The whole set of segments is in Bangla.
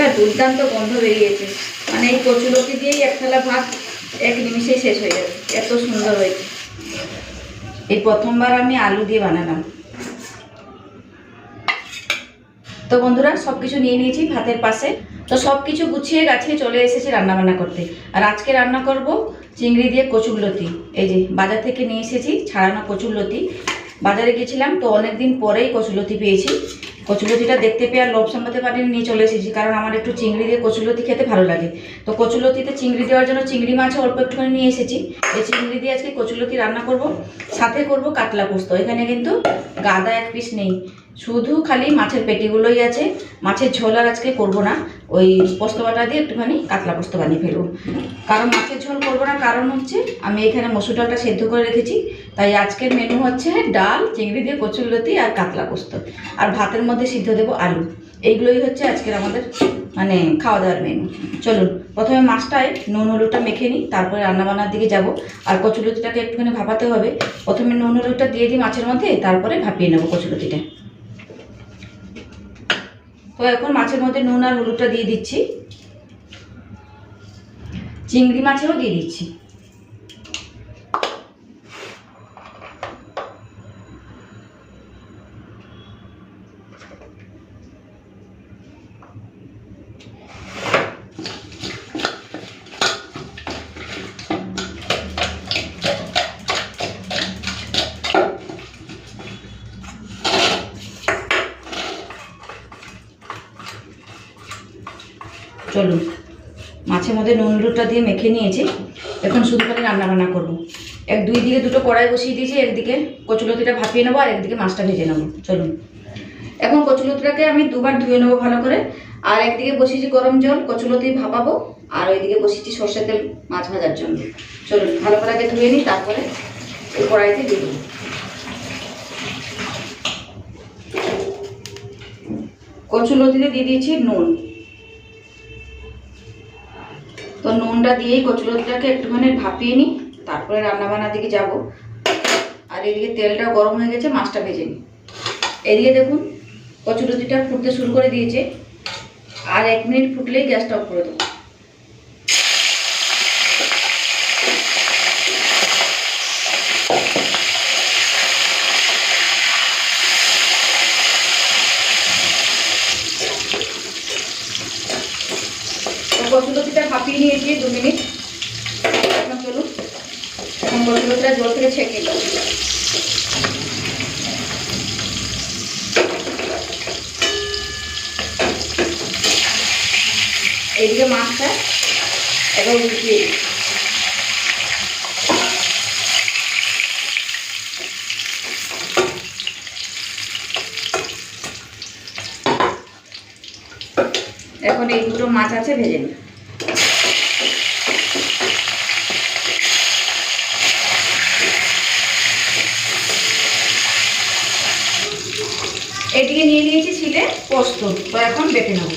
একটা দুর্দান্ত গন্ধ বেরিয়েছে। মানে এই কচুলতি দিয়েই এক থালা ভাত এক নিমিষেই শেষ হয়ে যাবে। এত সুন্দর হয়েছে। এই প্রথমবার আমি আলু দিয়ে বানালাম। তো বন্ধুরা সব কিছু নিয়ে নিয়েছি ভাতের পাশে। তো সব কিছু গুছিয়ে গাছিয়ে চলে এসেছি রান্না বান্না করতে। আর আজকে রান্না করব চিংড়ি দিয়ে কচুরলতি এই যে, বাজার থেকে নিয়ে এসেছি ছাড়ানো কচুরলতি বাজারে গেছিলাম তো অনেক দিন পরেই কচুরলতি পেয়েছি। কচুলতিটা দেখতে পেয়ে আর লোভ সামলাতে পারিনি, নিয়ে চলে এসেছি। কারণ আমার একটু চিংড়ি দিয়ে কচুলতি খেতে ভালো লাগে। তো কচুলতিতে চিংড়ি দেওয়ার জন্য চিংড়ি মাছ অল্প একটুখানি নিয়ে এসেছি। এই চিংড়ি দিয়ে আজকে কচুলতি রান্না করব, সাথে করব কাতলা পোস্ত। এখানে কিন্তু গাদা এক পিস নেই। শুধু খালি মাছের পেটিগুলোই আছে। মাছের ঝোল আর আজকে করব না। ওই পোস্ত বাটা দিয়ে একটুখানি কাতলা পোস্ত বানিয়ে ফেলব। কারণ মাছের ঝোল করব না, কারণ হচ্ছে আমি এখানে মসুর ডালটা সেদ্ধ করে রেখেছি। তাই আজকের মেনু হচ্ছে ডাল, চিংড়ি দিয়ে কচুরলতি আর কাতলা পোস্ত। আর ভাতের মধ্যে সিদ্ধ দেবো আলু। এইগুলোই হচ্ছে আজকের আমাদের মানে খাওয়া দাওয়ার মেনু চলুন, প্রথমে মাছটায় নুন, হলুদটা মেখে নিই, তারপরে রান্নাবান্নার দিকে যাব। আর কচুলতিটাকে একটুখানি ভাপাতে হবে। প্রথমে নুন, হলুদটা দিয়ে দিই মাছের মধ্যে, তারপরে ভাপিয়ে নেব কচুলতিটা তো এখন মাছের মধ্যে নুন আর হলুদটা দিয়ে দিচ্ছি। চিংড়ি মাছেরও দিয়ে দিচ্ছি। চলুন। মাছের মধ্যে নুন হলুদটা দিয়ে মেখে নিয়েছি। এখন শুধু করে রান্না বান্না করব। এক দুই দিকে দুটো কড়াই বসিয়ে দিয়েছি, একদিকে কচুলতিটা ভাপিয়ে নেব আর একদিকে মাছটা ভেজে নেব। চলুন। এখন কচুলতিটাকে আমি দুবার ধুয়ে নেব ভালো করে। আর একদিকে বসিয়েছি গরম জল কচুলতি ভাপাবো। আর ওইদিকে বসিয়েছি সর্ষে তেল মাছ ভাজার জন্য। চলুন, ভালো করে আগে ধুয়ে নিই, তারপরে এই কড়াইতে দিয়ে দিই কচুলতিতে দিয়ে দিয়েছি নুন। তো দিয়েই কচুরতিটাকে একটুখানি ভাপিয়ে নিই, তারপরে রান্নাবান্নার দিকে যাব। আর এদিকে তেলটা গরম হয়ে গেছে, মাছটা ভেজে নিই। এদিকে দেখুন কচুরতিটা ফুটতে শুরু করে দিয়েছে। আর এক মিনিট ফুটলেই গ্যাসটা অফ করে দেবো তো কচুলতিটা ভাপিয়ে নিয়েছি দু মিনিট এখন চলুন এখন কচুলতিটা জল থেকে ছেঁকে নিই। এইদিকে মাছটা একবার উঠিয়ে। এখন এই দুটো মাছ আছে, ভেজে নিই এদিকে নিয়ে নিয়েছি ছিলে পোস্ত তো এখন বেটে নেব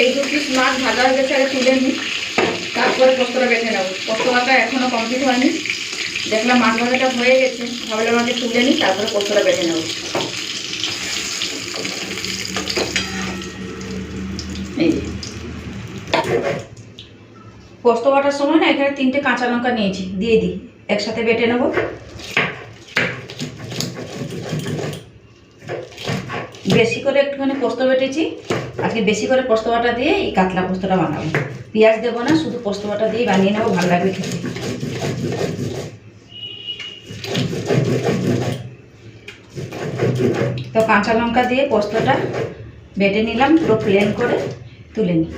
এই দু পিস মাছ ভাজা হয়ে গেছে আগে তুলে নিই তারপরে পোস্তটা বেটে নেব। পোস্তটা এখনও কমপ্লিট হয়নি। দেখলাম মাছ ভাজাটা হয়ে গেছে। ভাবলাম আগে তুলে নিই তারপরে পোস্তটা বেটে নেব। এই। পোস্ত বাটার সময় না এখানে তিনটে কাঁচা লঙ্কা নিয়েছি, দিয়ে দিই। একসাথে বেটে নেব। বেশি করে একটুখানি পোস্ত বেটেছি। আজকে বেশি করে পোস্ত বাটা দিয়ে এই কাতলা পোস্তটা বানাবো। পেঁয়াজ দেবো না, শুধু পোস্ত বাটা দিয়ে বানিয়ে নেব, ভালো লাগবে খেতে। তো কাঁচা লঙ্কা দিয়ে পোস্তটা বেটে নিলাম, পুরো প্লেন করে তুলে নিই।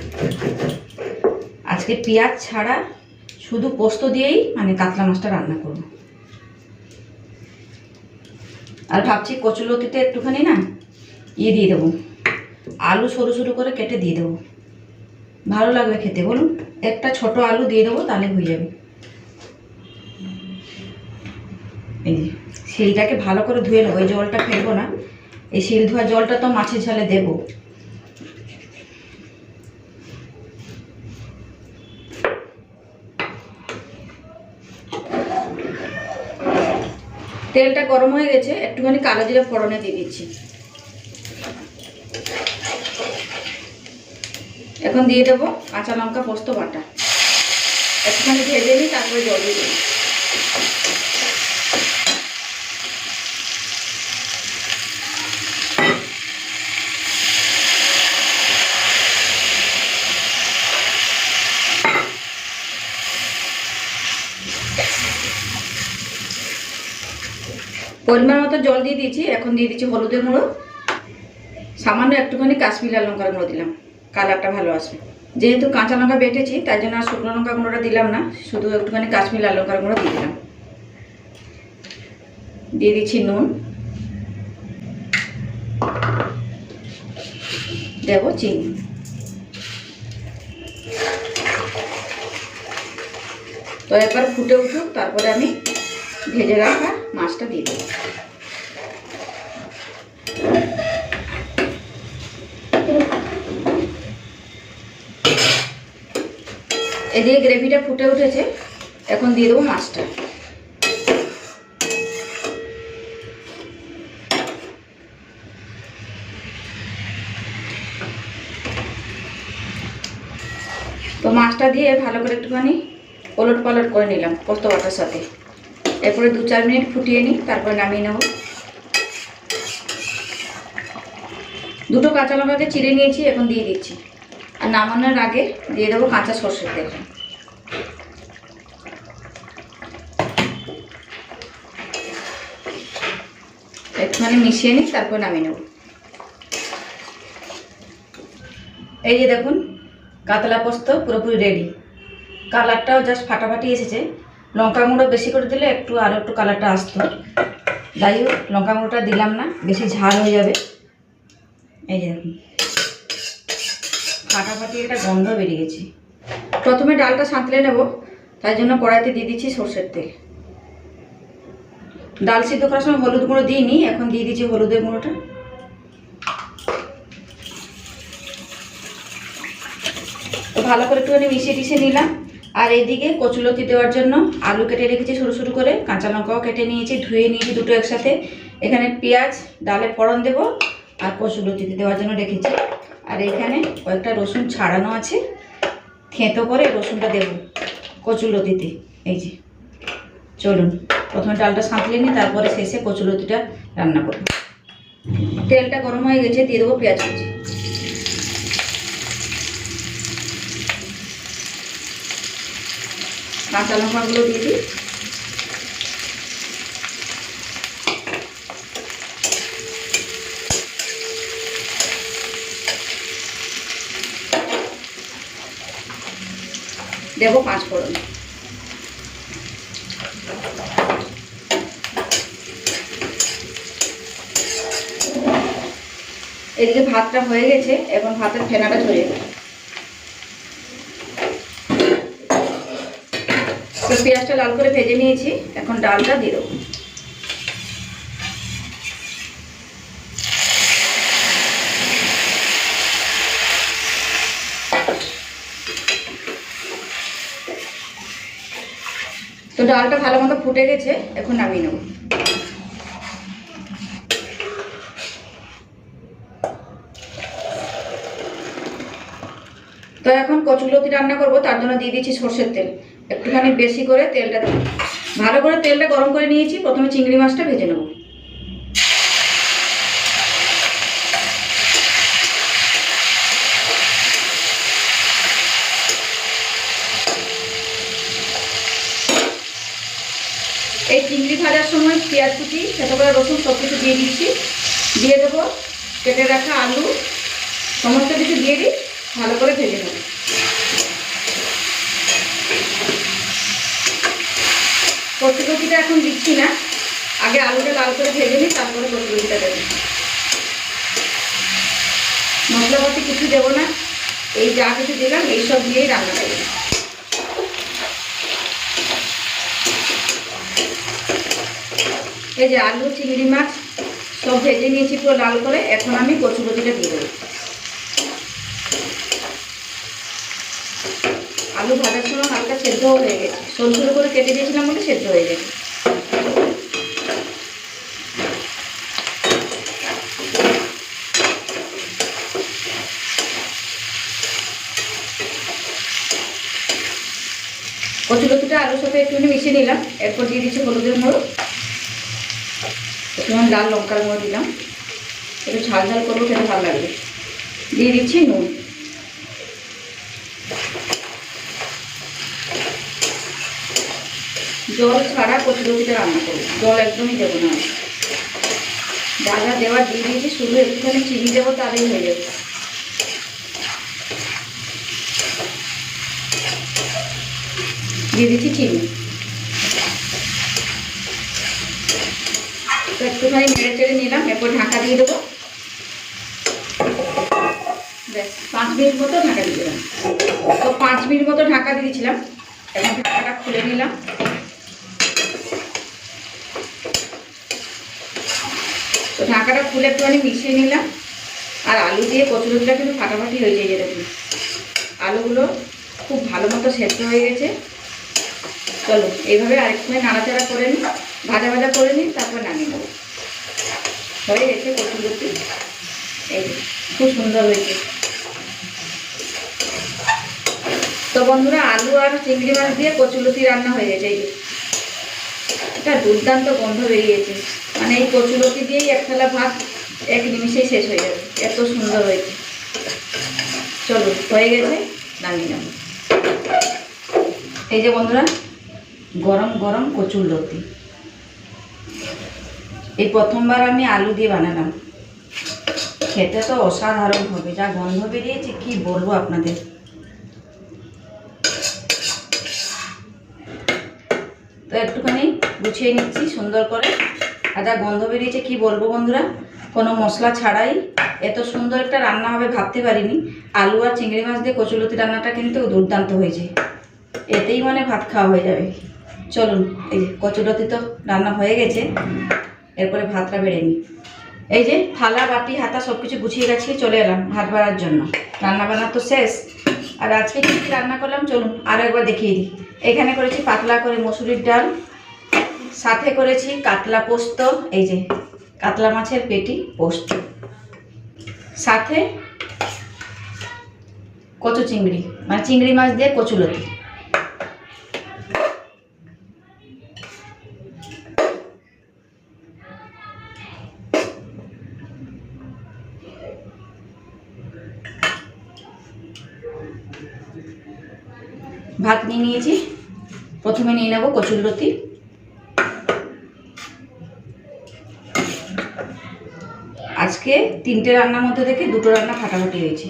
আজকে পেঁয়াজ ছাড়া শুধু পোস্ত দিয়েই মানে কাতলা মাছটা রান্না করব। আর ভাবছি কচুলতিতে একটুখানি না ইয়ে দিয়ে দেবো। আলু সরু সরু করে কেটে দিয়ে দেবো। ভালো লাগবে খেতে, বলুন। একটা ছোট আলু দিয়ে দেবো, তাহলে হয়ে যাবে। এই যে, শিলটাকে ভালো করে ধুয়ে নেব এই জলটা ফেলব না। এই শিল ধোয়া জলটা তো মাছের ঝালে দেবো। তেলটা গরম হয়ে গেছে, একটুখানি কালো জিরে ফোড়নে দিয়ে দিচ্ছি। এখন দিয়ে দেবো কাঁচা লঙ্কা, পোস্ত, বাটা। একটুখানি ভেজে নিই তারপরে জল দিয়ে দিই পরিমাণ মতো জল দিয়ে দিয়েছি, এখন দিয়ে দিচ্ছি হলুদের গুঁড়ো। সামান্য একটুখানি কাশ্মীর লঙ্কার গুঁড়ো দিলাম। কালারটা ভালো আসবে। যেহেতু কাঁচা লঙ্কা বেটেছি, তাই জন্য আর শুকনো লঙ্কা গুঁড়োটা দিলাম না, শুধু একটুখানি কাশ্মীর লাল লঙ্কার গুঁড়ো দিয়ে দিলাম। দিয়ে দিচ্ছি নুন। দেব চিনি। তো একবার ফুটে উঠুক, তারপরে আমি ভেজে রাখা মাছটা দিয়ে দেবো। এদিকে গ্রেভিটা ফুটে উঠেছে, এখন দিয়ে দেবো মাছটা। তো মাছটা দিয়ে ভালো করে একটুখানি পলট পালট করে নিলাম পোস্ত বাটার সাথে। এরপরে দু চার মিনিট ফুটিয়ে নিই, তারপরে নামিয়ে নেব। দুটো কাঁচা লঙ্কাকে চিড়ে নিয়েছি, এখন দিয়ে দিচ্ছি। নামানোর আগে দিয়ে দেবো কাঁচা সর্ষের তেল। একটুখানি মিশিয়ে নিই তারপর নামিয়ে নেব। এই যে দেখুন, কাতলা পোস্ত পুরোপুরি রেডি কালারটাও জাস্ট ফাটাফাটি এসেছে। লঙ্কা গুঁড়ো বেশি করে দিলে একটু আরও একটু কালারটা আসতো। যাই হোক, লঙ্কা গুঁড়োটা দিলাম না, বেশি ঝাল হয়ে যাবে। এই যে দেখুন। ফাটাফাটি একটা গন্ধ বেরিয়ে গেছে। প্রথমে ডালটা সাঁতলে নেব, তাই জন্য কড়াইতে দিয়ে দিচ্ছি সর্ষের তেল। ডাল সিদ্ধ করার সময় হলুদ গুঁড়ো দিইনি এখন দিয়ে দিচ্ছি হলুদের গুঁড়োটা। ভালো করে একটুখানি মিশিয়ে টিশিয়ে নিলাম। আর এদিকে কচুলতি দেওয়ার জন্য আলু কেটে রেখেছি সরু সরু করে, কাঁচা লঙ্কাও কেটে নিয়েছি, ধুয়ে নিয়েছি দুটো একসাথে। এখানে পেঁয়াজ, ডালে ফোড়ন দেবো, আর কচুলতিতে দেওয়ার জন্য রেখেছি। আর এখানে কয়েকটা রসুন ছাড়ানো আছে। থেঁতো করে রসুনটা দেবো কচুলতিতে এই যে, চলুন, প্রথমে ডালটা সাঁতলে নিই তারপরে শেষে কচুলতিটা রান্না করব। তেলটা গরম হয়ে গেছে, দিয়ে দেবো পেঁয়াজ কুচি। কাঁচা লঙ্কাগুলো দিয়ে দিই। দেবো পাঁচ ফোড়ন। এদিকে ভাতটা হয়ে গেছে এবং ভাতের ফেনাটা তো পেঁয়াজটা লাল করে ভেজে নিয়েছি, এখন ডালটা দিয়ে দেবো। তো ডালটা ভালো মতো ফুটে গেছে, এখন নামিয়ে নেব। তো এখন কচুলতি রান্না করব, তার জন্য দিয়ে দিচ্ছি সর্ষের তেল। একটুখানি বেশি করে তেলটা ভালো করে তেলটা গরম করে নিয়েছি, প্রথমে চিংড়ি মাছটা ভেজে নেব এই চিংড়ি ভাজার সময় পেঁয়াজ কুচি সেটা করে রসুন সব কিছু দিয়ে দিচ্ছি। দিয়ে দেবো কেটে রাখা আলু। সমস্ত কিছু দিয়ে দিই, ভালো করে ভেজে নেব। কচুকচিটা এখন দিচ্ছি না। আগে আলুটা লাল করে ভেজে নিই, তারপরে কচুকচিটা দেবো। মশলাপাতি কিছু দেবো না। এই যা কিছু দিলাম এইসব দিয়েই রান্না করব। এই যে আলু, চিংড়ি মাছ, সব ভেজে নিয়েছি পুরো লাল করে। এখন আমি কচু কচুটা দিয়ে দেব। আলু ভাজার সময় হালকা সেদ্ধ হয়ে গেছে। সরু সরু করে কেটে দিয়েছিলাম বলে সেদ্ধ হয়ে গেছে। কচু লতুটা আলুর সাথে একটুখানি মিশিয়ে নিলাম। এরপর দিয়ে দিচ্ছি হলুদের মরুক একটুখানি লাল লঙ্কার গুঁড়ো দিলাম। একটু ঝাল ঝাল করব, খেতে ভালো লাগবে। দিয়ে দিচ্ছি নুন। জল ছাড়া কচুরুটিতে রান্না করব। জল একদমই দেবো না। যা যা দেওয়ার দিয়ে দিয়েছি, শুধু একটুখানি চিনি দেবো, তাহলেই হয়ে যাবে। দিয়ে দিচ্ছি চিনি। তো একটুখানি নেড়ে চেড়ে নিলাম, এরপর ঢাকা দিয়ে দেবো। পাঁচ মিনিট মতো ঢাকা দিয়ে দিলাম তো পাঁচ মিনিট মতো ঢাকা দিয়েছিলাম। এখন ঢাকাটা খুলে নিলাম। তো ঢাকাটা খুলে একটুখানি মিশিয়ে নিলাম। আর আলু দিয়ে কচুরিটা কিন্তু ফাটাফাটি হয়ে যায় দেখুন। আলুগুলো খুব ভালো মতো সেদ্ধ হয়ে গেছে। চলো, এইভাবে আরেকটুখানি নাড়াচাড়া করে নিই। ভাজা ভাজা করে নিই, তারপর নামিয়ে নেব। হয়ে গেছে কচুরুটি এই খুব সুন্দর হয়েছে। তো বন্ধুরা, আলু আর চিংড়ি মাছ দিয়ে কচুলতি রান্না হয়ে গেছে, এই এটা দুর্দান্ত গন্ধ বেরিয়েছে। মানে এই কচুলতি দিয়েই এক থালা ভাত এক নিমিষেই শেষ হয়ে যাবে। এত সুন্দর হয়েছে। চলো হয়ে গেছে, নামিয়ে নেব। এই যে বন্ধুরা, গরম গরম কচুর লতি এই প্রথমবার আমি আলু দিয়ে বানালাম। খেতে তো অসাধারণ হবে, যা গন্ধ বেরিয়েছে, কি বলব আপনাদের? তো একটুখানি গুছিয়ে নিচ্ছি সুন্দর করে। আর যা গন্ধ বেরিয়েছে, কি বলব বন্ধুরা? কোনো মশলা ছাড়াই এত সুন্দর একটা রান্না হবে, ভাবতে পারিনি। আলু আর চিংড়ি মাছ দিয়ে কচুলতি রান্নাটা কিন্তু দুর্দান্ত হয়েছে। এতেই মানে ভাত খাওয়া হয়ে যাবে। চলুন, এই কচুলতি তো রান্না হয়ে গেছে। এরপরে ভাতটা বেড়ে নিই। এই যে থালা, বাটি, হাতা সব কিছু গুছিয়ে গাছিয়ে চলে এলাম ভাত বাড়ার জন্য। রান্না বান্না তো শেষ। আর আজকে কী রান্না করলাম চলুন আরও একবার দেখিয়ে দিই। এখানে করেছি পাতলা করে মসুরির ডাল, সাথে করেছি কাতলা পোস্ত, এই যে কাতলা মাছের পেটি পোস্ত, সাথে কচু চিংড়ি মানে চিংড়ি মাছ দিয়ে কচুলতি নিয়ে নিয়েছি। প্রথমে নিয়ে নেব কচুরলতি আজকে তিনটে রান্নার মধ্যে থেকে দুটো রান্না ফাটাফাটি হয়েছে।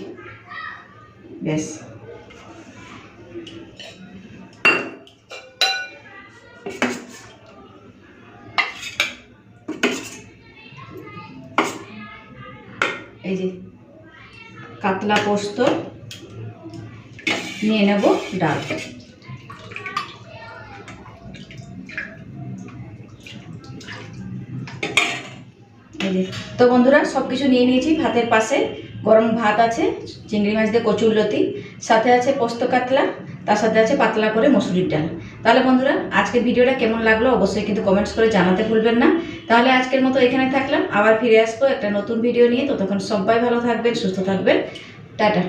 ব্যাস। এই যে কাতলা পোস্ত নিয়ে নেব ডাল। যে তো বন্ধুরা সব কিছু নিয়ে নিয়েছি। ভাতের পাশে গরম ভাত আছে, চিংড়ি মাছ দিয়ে কচুর লতি, সাথে আছে পোস্ত কাতলা, তার সাথে আছে পাতলা করে মসুরির ডাল। তাহলে বন্ধুরা, আজকের ভিডিওটা কেমন লাগল অবশ্যই কিন্তু কমেন্টস করে জানাতে ভুলবেন না। তাহলে আজকের মতো এখানে থাকলাম। আবার ফিরে আসব একটা নতুন ভিডিও নিয়ে। ততক্ষণ সবাই ভালো থাকবেন, সুস্থ থাকবেন। টাটা।